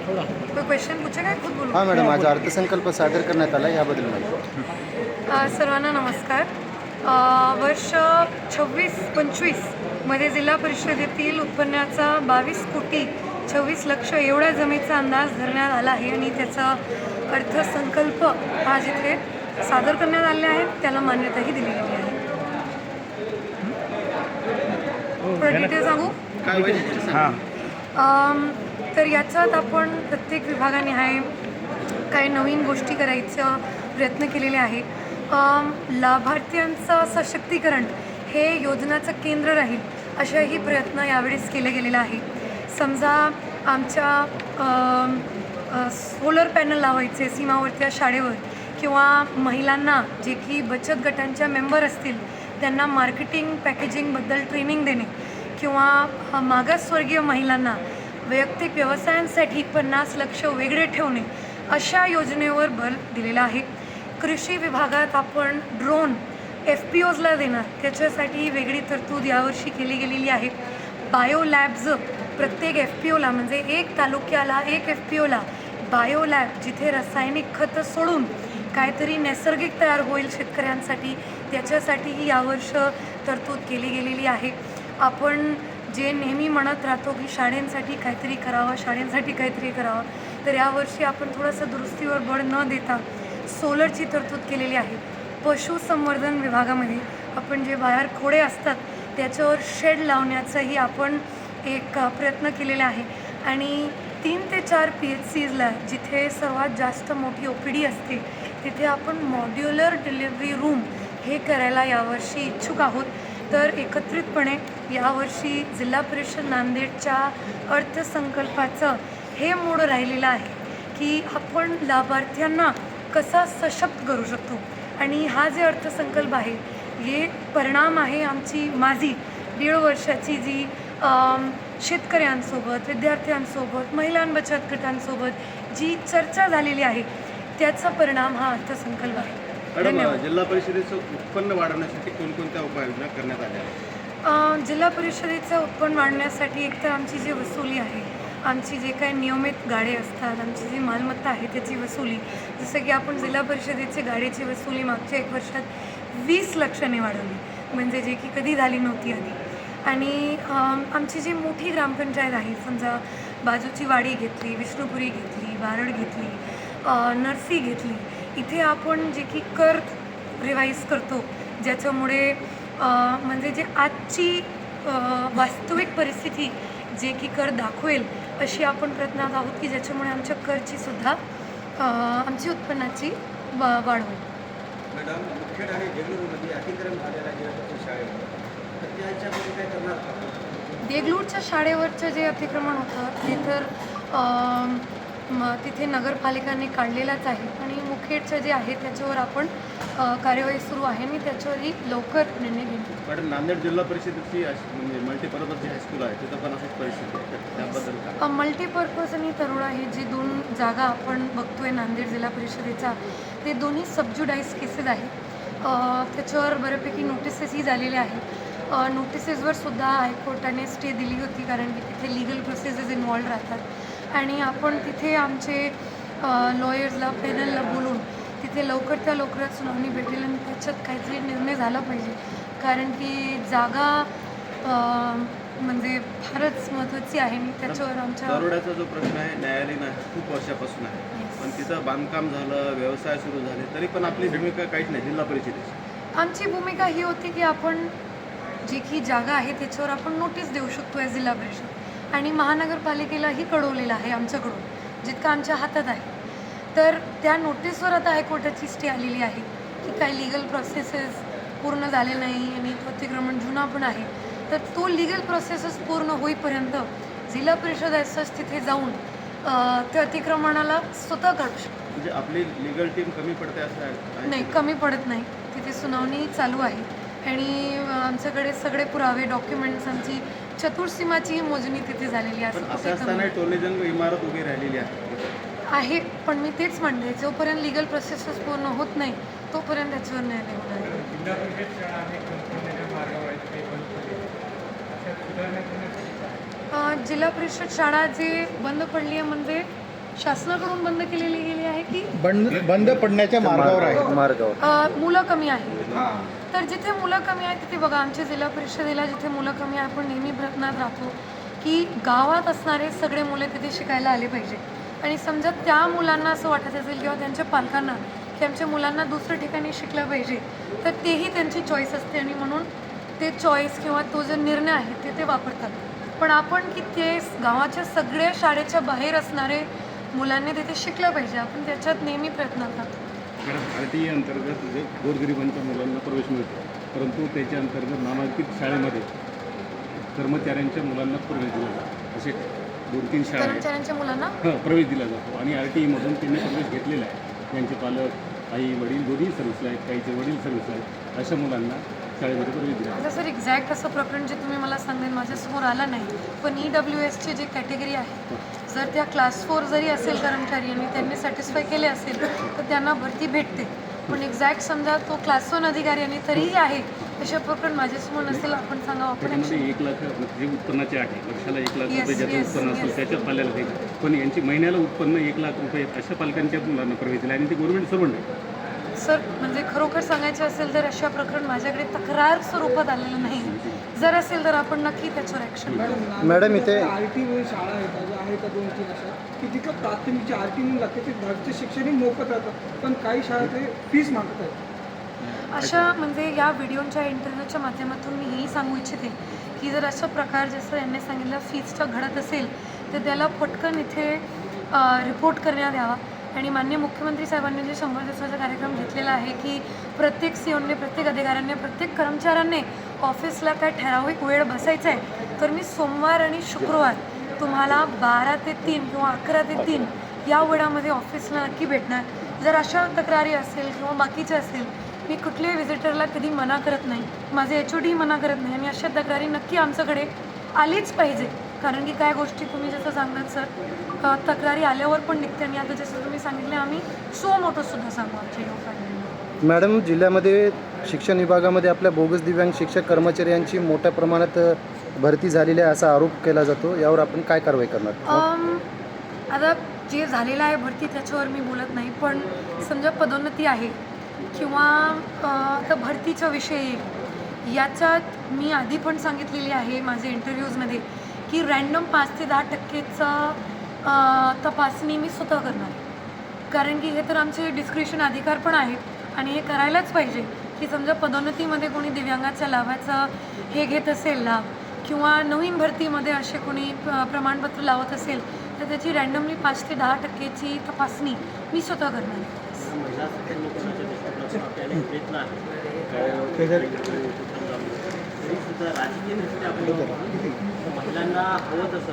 कोई क्वेश्चन पूछेगा खुद बोलू. हां मॅडम माझा अर्थसंकल्प सादर करण्यात आला याबद्दल माहिती अ, सर्वांना नमस्कार. अ, वर्ष छव्वीस पंचवीसमध्ये जिल्हा परिषदेतील उत्पन्नाचा बावीस कोटी छव्वीस लक्ष एवढ्या जमीचा अंदाज धरण्यात आला आहे आणि त्याचा अर्थसंकल्प हा जिथे सादर करण्यात आले आहे त्याला मान्यताही दिली गेली आहे थोडं डिटेल सांगू? काय होईल हां. अम, तर याच्यात आपण प्रत्येक विभागानिहाय काही नवीन गोष्टी करायचा प्रयत्न केलेले आहे. अम, लाभार्थ्यांचं सशक्तीकरण हे योजनाचं केंद्र राहील अशाही प्रयत्न यावेळेस केले गेलेला आहे. समजा आमच्या अम, अ, सोलर पॅनल लावायचे सीमावर्ती शाळेवर किंवा महिलांना जे की बचत गटांच्या मेंबर असतील त्यांना मार्केटिंग पॅकेजिंगबद्दल ट्रेनिंग देणे. किंवा मागासवर्गीय महिलांना वैयक्तिक व्यवसायांसाठी पन्नास लक्ष वेगळे ठेवणे अशा योजनेवर भर दिलेला आहे. कृषी विभागात आपण ड्रोन एफ पी ओजला देणार. त्याच्यासाठी वेगळी तरतूद यावर्षी केली गेलेली आहे. बायो लॅब्ज प्रत्येक एफ पी ओला म्हणजे एक तालुक्याला एक एफ पी ओला बायो लॅब जिथे रासायनिक खतं सोडून काहीतरी नैसर्गिक तयार होईल शेतकऱ्यांसाठी त्याच्यासाठीही यावर्ष तरतूद केली गेलेली आहे. आपण जे नेहमी म्हणत राहतो की शाळेंसाठी काहीतरी करावं शाळेंसाठी काहीतरी करावं तर यावर्षी आपण थोडंसं दुरुस्तीवर बळ न देता सोलरची तरतूद केलेली आहे. पशुसंवर्धन विभागामध्ये आपण जे बाहेर खोडे असतात त्याच्यावर शेड लावण्याचाही आपण एक प्रयत्न केलेला आहे. आणि तीन ते चार पी एच सीजला जिथे सर्वात जास्त मोठी ओ पी डी असते तिथे आपण मॉड्युलर डिलिव्हरी रूम हे करायला यावर्षी इच्छुक आहोत. तर एकत्रितपणे यावर्षी जिल्हा परिषद नांदेडच्या अर्थसंकल्पाचं हे मूड राहिलेलं आहे की आपण लाभार्थ्यांना कसा सशक्त करू शकतो. आणि हा जे अर्थसंकल्प आहे हे परिणाम आहे आमची माझी दीड वर्षाची जी शेतकऱ्यांसोबत विद्यार्थ्यांसोबत महिलां बचत गटांसोबत जी चर्चा झालेली आहे त्याचा परिणाम हा अर्थसंकल्प आहे. मॅडम जिल्हा परिषदेचं उत्पन्न वाढवण्यासाठी कोणकोणत्या उपाययोजना करण्यात आल्या आहेत? जिल्हा परिषदेचं उत्पन्न वाढण्यासाठी एकतर आमची जी वसुली आहे आमची जे काही नियमित गाडे असतात आमची जी मालमत्ता आहे त्याची वसुली जसं की आपण जिल्हा परिषदेची गाडीची वसुली मागच्या एक वर्षात वीस लक्षाने वाढवली म्हणजे जे की कधी झाली नव्हती आधी आणि आमची जी मोठी ग्रामपंचायत आहे समजा बाजूची वाडी घेतली विष्णुपुरी घेतली बारड घेतली नरसी घेतली इथे आपण जे की कर रिवाईज करतो ज्याच्यामुळे म्हणजे जे आजची वास्तविक परिस्थिती जे की कर दाखवेल अशी आपण प्रयत्नात आहोत की ज्याच्यामुळे आमच्या करची सुद्धा आमची उत्पन्नाची वा वाढ होईल. मॅडम मुखेड आणि देगलूरमध्ये अतिक्रम झालेला आहे जिल्हा शाळेवर तर त्याच्यामध्ये काय करणार का देगलूरच्या शाळेवरचं जे अतिक्रमण होतं ते तर अम, म- तिथे नगरपालिकांनी काढलेलाच आहे. आणि मुखेडचं जे आहे त्याच्यावर आपण कार्यवाही सुरू आहे आणि त्याच्यावरही लवकर निर्णय घेऊ मॅडम नांदेड जिल्हा परिषदेची म्हणजे मल्टीपर्पज जी हायस्कूल आहे तिथं पण अशीच परिस्थिती आहे. तर त्याबद्दल काय? मल्टीपर्पज आणि तरुणा हे जे दोन जागा आपण बघतोय नांदेड जिल्हा परिषदेचा ते दोन्ही सबज्युडाईज केसेस आहेत. अ, त्याच्यावर बऱ्यापैकी नोटिसेसही झालेल्या आहेत. अ, नोटिसेसवर सुद्धा हायकोर्टाने स्टे दिली होती कारण की तिथे लिगल प्रोसेसेस इन्वॉल्ड राहतात. आणि आपण तिथे आमचे लॉयर्सला पॅनलला बोलून तिथे लवकर त्या लवकरात सुनावणी भेटेल आणि त्याच्यात काहीतरी निर्णय झाला पाहिजे. कारण की जागा म्हणजे फारच महत्त्वाची आहे आणि त्याच्यावर आमच्या दरोड्याचा जो प्रश्न आहे न्यायालयीन आहे खूप वर्षापासून आहे. पण तिथं बांधकाम झालं व्यवसाय सुरू झाले तरी पण आपली भूमिका काहीच नाही जिल्हा परिषदेची. आमची भूमिका ही होती की आपण जी की जागा आहे त्याच्यावर आपण नोटीस देऊ शकतो या जिल्हा परिषद. आणि महानगरपालिकेलाही कळवलेलं आहे आमच्याकडून जितकं आमच्या हातात आहे. तर त्या नोटीसवर आता हायकोर्टाची स्टे आलेली आहे की काही लिगल प्रोसेसेस पूर्ण झाले नाही आणि तो अतिक्रमण जुना पण आहे. तर तो लिगल प्रोसेसेस पूर्ण होईपर्यंत जिल्हा परिषद असंच तिथे जाऊन त्या अतिक्रमणाला स्वतः काढू शकतो म्हणजे आपली लिगल टीम कमी पडते असं नाही कमी पडत नाही. तिथे सुनावणी चालू आहे. आणि आमच्याकडे सगळे पुरावे डॉक्युमेंट्स आमची चतुर्सीमाची मोजणी तिथे झालेली असताना इमारत उभी राहिलेली आहे. आहे पण मी तेच म्हणते जोपर्यंत लिगल प्रोसेसेस पूर्ण होत नाही तोपर्यंत त्याच्यावर निर्णय होणार जिल्हा परिषद शाळा जे बंद पडली आहे म्हणजे शासनाकडून बंद केलेली गेली आहे की? बंद बंद पडण्याच्या मार्गावर आहे. मार्गावर. अ, मुलं कमी आहे तर जिथे मुलं कमी आहेत तिथे बघा आमच्या जिल्हा परिषदेला जिथे मुलं कमी आहे आपण नेहमी प्रयत्नात राहतो की गावात असणारे सगळे मुलं तिथे शिकायला आले पाहिजे. आणि समजा त्या मुलांना असं वाटत असेल किंवा त्यांच्या पालकांना की आमच्या मुलांना दुसऱ्या ठिकाणी शिकलं पाहिजे तर तेही त्यांची चॉईस असते. आणि म्हणून ते चॉईस किंवा तो जो निर्णय आहे ते ते वापरतात. पण आपण की ते गावाच्या सगळ्या शाळेच्या बाहेर असणारे मुलांनी तिथे शिकलं पाहिजे. आपण त्याच्यात नेहमी प्रयत्नात राहतो कारण आर टी ई अंतर्गत जे गोरगरिबांच्या मुलांना प्रवेश मिळतो. परंतु त्याच्या अंतर्गत नामांकित शाळेमध्ये कर्मचाऱ्यांच्या मुलांना प्रवेश दिला जातो. असे दोन तीन शाळा कर्मचाऱ्यांच्या मुलांना? हां प्रवेश दिला जातो. आणि आर टी ईमधून त्यांनी प्रवेश घेतलेला आहे. त्यांचे पालक आई वडील दोन्ही सर्व्हिसला आहेत काहीचे वडील सर्व्हिसला आहेत. अशा मुलांना सर एक्झॅक्ट असं प्रकरण जे तुम्ही मला सांगेल माझ्यासमोर आलं नाही. पण ई डब्ल्यू एसची जी कॅटेगरी आहे जर त्या क्लास फोर जरी असेल कर्मचारी आणि त्यांनी सॅटिस्फाय केले असेल तर त्यांना भरती भेटते. पण एक्झॅक्ट समजा तो क्लास वन अधिकारी आणि तरीही आहे अशा प्रकरण माझ्यासमोर नसेल आपण action- एक लाख जे उत्पन्नाचे आहे वर्षाला एक लाख रुपये ज्याचं उत्पन्न असेल yes. त्याच्याच पाल्याला पण यांची महिन्याला उत्पन्न एक लाख रुपये अशा पालकांच्या मुलांना प्रवेश दिला आणि ते गव्हर्नमेंट सर्वंट सर म्हणजे खरोखर सांगायचे असेल तर अशा प्रकरण माझ्याकडे तक्रार स्वरूपात आलेलं नाही. जर असेल तर आपण नक्की त्याच्यावर ॲक्शन मॅडम, इथे- आर टी शाळा आहेत आहेत त्या दोन तीन अशा की तिथं प्राथमिकची आर टी म्हणून लागते ते दहावीचं शिक्षणही मोफत राहतं पण काही शाळा ते फीस मागत आहेत. अशा म्हणजे या व्हिडिओच्या इंटरव्ह्यूच्या माध्यमातून मी हेही सांगू इच्छिते की जर अशा प्रकार जसं यांनी सांगितलं फीजचा घडत असेल तर त्याला पटकन इथे रिपोर्ट करण्यात यावा. आणि मान्य मुख्यमंत्री साहेबांनी जे शंभर दिवसाचा कार्यक्रम घेतलेला आहे की प्रत्येक सीओने प्रत्येक अधिकाऱ्याने प्रत्येक कर्मचाऱ्यांनी ऑफिसला काय ठराविक वेळ बसायचा आहे तर मी सोमवार आणि शुक्रवार तुम्हाला बारा ते तीन किंवा अकरा ते तीन या वेळामध्ये ऑफिसला नक्की भेटणार. जर अशा तक्रारी असेल किंवा बाकीच्या असेल मी कुठल्याही व्हिजिटरला कधी मना करत नाही. माझे एच ओ डी मना करत नाही आणि अशा तक्रारी नक्की आमच्याकडे आलीच पाहिजे. कारण की काय गोष्टी तुम्ही जसं सांगतात सर तक्रारी आल्यावर पण निघते आणि आता जसं तुम्ही सांगितले आम्ही सो मोठं सुद्धा सांगू आमच्या लोकांना मॅडम जिल्ह्यामध्ये शिक्षण विभागामध्ये आपल्या बोगस दिव्यांग शिक्षक कर्मचारी यांची मोठ्या प्रमाणात भरती झालेली आहे असा आरोप केला जातो. यावर आपण काय कारवाई करणार? आता जे झालेलं आहे भरती त्याच्यावर मी बोलत नाही पण समजा पदोन्नती आहे किंवा आता भरतीचा विषय याच्यात मी आधी पण सांगितलेली आहे माझ्या इंटरव्ह्यूजमध्ये की रँडम पाच ते दहा टक्केचा तपासणी मी स्वतः करणार. आहे कारण की हे तर आमचे डिस्क्रिप्शन अधिकार पण आहेत आणि हे करायलाच पाहिजे की समजा पदोन्नतीमध्ये कोणी दिव्यांगाच्या लाभाचा हे घेत असेल लाभ किंवा नवीन भरतीमध्ये असे कोणी प- प्रमाणपत्र लावत असेल तर त्याची रँडमली पाच ते दहा टक्केची तपासणी मी स्वतः करणार. सुद्धा राजकीय दृष्ट्या आपण महिलांना हवं तसं.